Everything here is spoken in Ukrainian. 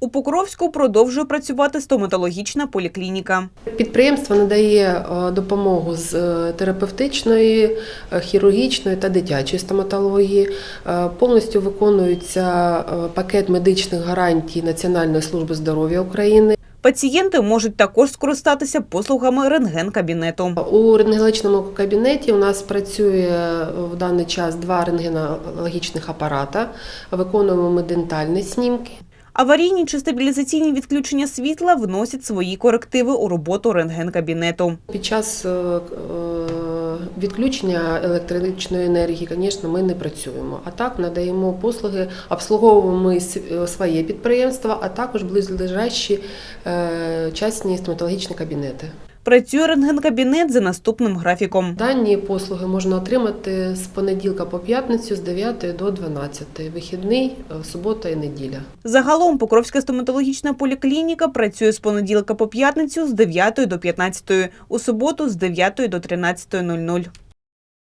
У Покровську продовжує працювати стоматологічна поліклініка. Підприємство надає е, допомогу з е, терапевтичної, е, хірургічної та дитячої стоматології. Повністю виконується пакет медичних гарантій Національної служби здоров'я України. Пацієнти можуть також скористатися послугами рентген-кабінету. У рентгенологічному кабінеті у нас працює в даний час два рентгенологічних апарата. Виконуємо ми дентальні снімки. Аварійні чи стабілізаційні відключення світла вносять свої корективи у роботу рентген-кабінету. Під час е, е, відключення електричної енергії, звісно, ми не працюємо. А так надаємо послуги, обслуговуємо ми е, своє підприємство, а також близлежащі частні стоматологічні кабінети. Працює рентген-кабінет за наступним графіком. Дані послуги можна отримати з понеділка по п'ятницю з 9 до 12, вихідний, е, субота і неділя. Загалом Покровська стоматологічна поліклініка працює з понеділка по п'ятницю з 9 до 15, у суботу з 9 до 13.00.